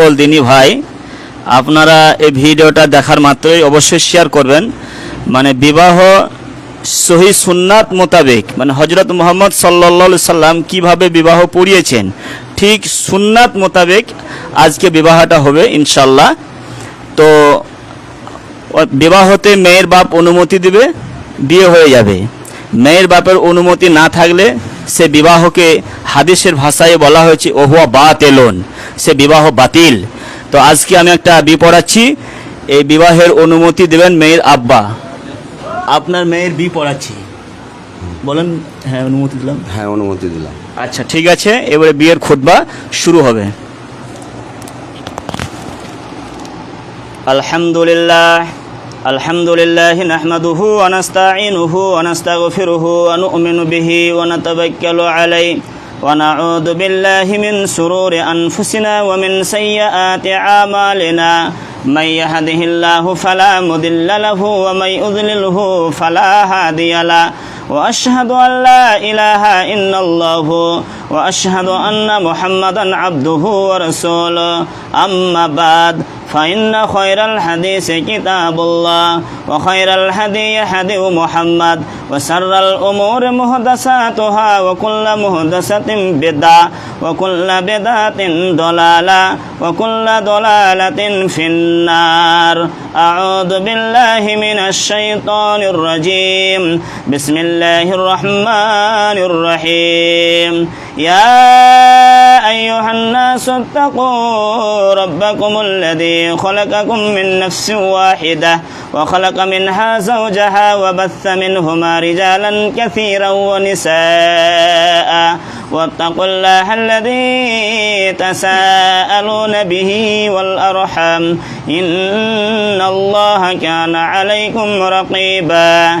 সকল দিনী ভাই, আপনারা এই ভিডিওটা দেখার মাত্রই অবশ্যই শেয়ার করবেন। মানে বিবাহ সহি সুন্নাত মোতাবেক মানে হজরত মোহাম্মদ সাল্লা সাল্লাম কীভাবে বিবাহ পড়িয়েছেন, ঠিক সুন্নাত মোতাবেক আজকে বিবাহটা হবে ইনশাল্লাহ তো, বিবাহতে মেয়ের বাপ অনুমতি দিবে, বিয়ে হয়ে যাবে। মেয়ের বাপের অনুমতি না থাকলে সে বিবাহকে হাদিসের ভাষায় বলা হয়েছে ওহুয়া বাত এলন সে বিবাহ বাতিল। তো আজকে আমি একটা বি পড়াচ্ছি এই বিবাহের অনুমতি দেবেন মেয়ের আব্বা। আপনার মেয়ের বি পড়াচ্ছি। বলেন হ্যাঁ অনুমতি দিলাম। হ্যাঁ অনুমতি দিলাম। আচ্ছা ঠিক আছে এবারে বিয়ের খুতবা শুরু হবে। আলহামদুলিল্লাহ। الحمد لله نحمده ونستعينه ونستغفره ونؤمن به ونتوكل عليه ونعوذ بالله من سرور أنفسنا ومن سيئات أعمالنا من يهده الله فلا مضل له ومن يضلله فلا هادي له وأشهد أن لا إله إلا الله وأشهد أن محمدا عبده ورسوله. أما بعد فإن خير الحديث كتاب الله وخير الهدي هدي محمد وسر الأمور محدثاتها وكل محدثة بدعة وكل بدعة ضلالة وكل ضلالة في النار. أعوذ بالله من الشيطان الرجيم. بسم الله الرحمن الرحيم. يا أيها الناس اتقوا ربكم الذي خلقكم من نفس واحدة وخلق منها زوجها وبث منهما رجالا كثيرا ونساء. واتقوا الله الذي تساءلون به والأرحم إن الله كان عليكم رقيبا.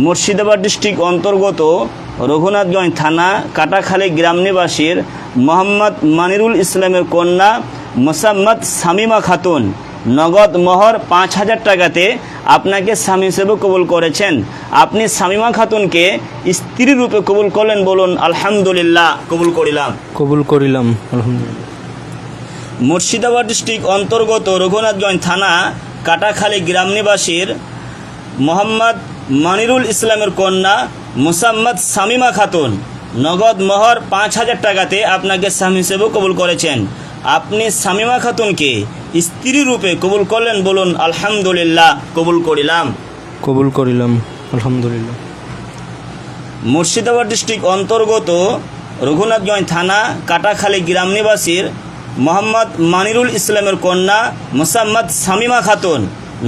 মুর্শিদাবাদ ডিস্ট্রিক্ট অন্তর্গত রঘুনাথগঞ্জ থানা কাটাখালী গ্রাম নিবাসীর মোহাম্মদ মানিরুল ইসলামের কন্যা মোসাম্মদ সামিমা খাতুন। নগদ মোহর পাঁচ হাজার টাকাতে আপনাকে স্বামী হিসেবে কবুল করেছেন। আপনি সামিমা খাতুনকে স্ত্রী রূপে কবুল করলেন বলুন আলহামদুলিল্লাহ। কবুল করিলাম। কবুল করিলাম আলহামদুলিল্লাহ। মুর্শিদাবাদ ডিস্ট্রিক্ট অন্তর্গত রঘুনাথগঞ্জ থানা কাটাখালী গ্রাম নিবাসীর মোহাম্মদ মানিরুল ইসলামের কন্যা মুসাম্মদ সামিমা খাতুন। নগদ মোহর পাঁচ হাজার টাকাতে আপনাকে স্বামী হিসেবে কবুল করেছেন। আপনি সামিমা খাতুনকে স্ত্রী রূপে কবুল করলেন বলুন আলহামদুলিল্লাহ কবুল করিলাম। কবুল করিলাম আলহামদুলিল্লাহ। মুর্শিদাবাদ ডিস্ট্রিক্ট অন্তর্গত রঘুনাথগঞ্জ থানা কাটাখালী গ্রাম নিবাসীর মোহাম্মদ মানিরুল ইসলামের কন্যা মুসাম্মদ সামিমা খাতুন।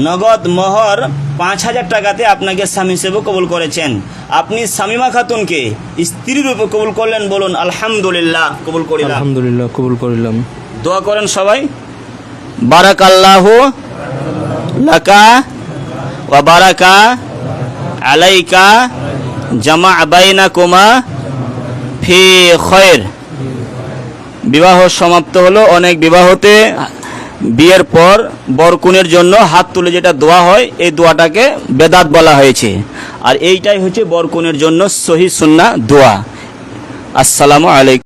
নগদ মোহর পাঁচ হাজার টাকাতে আপনাকে স্বামী হিসেবে কবুল করেছেন। আপনি সামিমা খাতুনকে স্ত্রী রূপে কবুল করলেন বলুন আলহামদুলিল্লাহ কবুল করিলাম। আলহামদুলিল্লাহ কবুল করিলাম। দোয়া করেন সবাই। বারাক আল্লাহ লাকা ওয়া বারাকা আলাইকা জামা আবাইনা কুমা ফি খয়ের বিবাহ সমাপ্ত হলো অনেক বিবাহতে বিয়ের পর বরকুনের জন্য হাত তুলে যেটা দোয়া হয়, এই দোয়াটাকে বেদাত বলা হয়েছে। আর এইটাই হচ্ছে বরকুনের জন্য সহি সুন্না দোয়া। আসসালামু আলাইকুম।